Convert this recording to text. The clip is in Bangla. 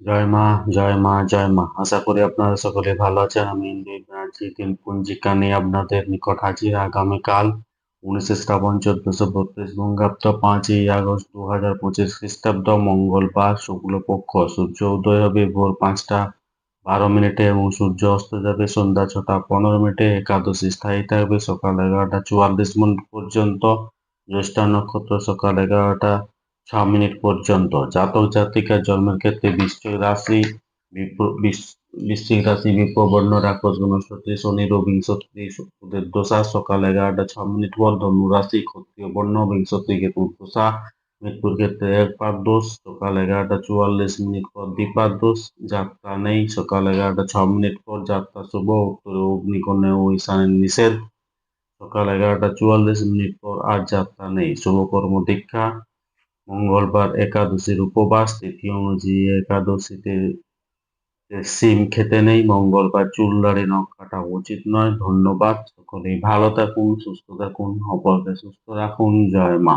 জয় মা জয় মা জয় মা। আশা করি আপনারা সকলে ভালো আছেন। আমি ইন্দ্রিয় ব্যানার্জি তিন পঞ্জিকা নিয়ে আপনাদের নিকট হাজির। আগামীকাল উনিশে শ্রাবণ চোদ্দশো বত্রিশ বঙ্গাব্দ পাঁচই আগস্ট দু হাজার পঁচিশ খ্রিস্টাব্দ, মঙ্গলবার। শুক্লপক্ষ, সূর্য উদয় হবে ভোর পাঁচটা বারো মিনিটে এবং সূর্য অস্ত যাবে সন্ধ্যা ছটা পনেরো মিনিটে। একাদশী স্থায়ী থাকবে সকাল এগারোটা চুয়াল্লিশ মিনিট পর্যন্ত। জ্যেষ্ঠা নক্ষত্র সকাল এগারোটা ছ মিনিট পর্যন্ত। জাতক জাতিকার জন্মের ক্ষেত্রে বৃশ্চিক রাশি বৃশ্চিক রাশি, বিপ্রবর্ণ, রাক্ষস বৃহস্পতি শনি বিংশতি ওদের দোষা সকাল এগারোটা, ছ মিনিট পর ধনু রাশি, ক্ষত্রিয় বর্ণ বিংশতি কেতু দোষা মৃত্যুর ক্ষেত্রে এক পার দোষ, সকাল এগারোটা, চুয়াল্লিশ মিনিট পর দ্বিপাদ দোষ, যাত্রা নেই, সকাল এগারোটা, ছ মিনিট পর যাত্রা শুভ, উত্তরে অগ্নিকোণে ও ঈশানে নিষেধ, সকাল এগারোটা, চুয়াল্লিশ মিনিট পর আর যাত্রা নেই শুভকর্ম দীক্ষা মঙ্গলবার একাদশীর উপবাস, তিথি অনুযায়ী একাদশীতে সিম খেতে নেই। মঙ্গলবার চুল দাড়ি নখ উচিত নয়। ধন্যবাদ। সকলেই ভালো থাকুন, সুস্থ থাকুন অপরকে সুস্থ রাখুন। জয় মা।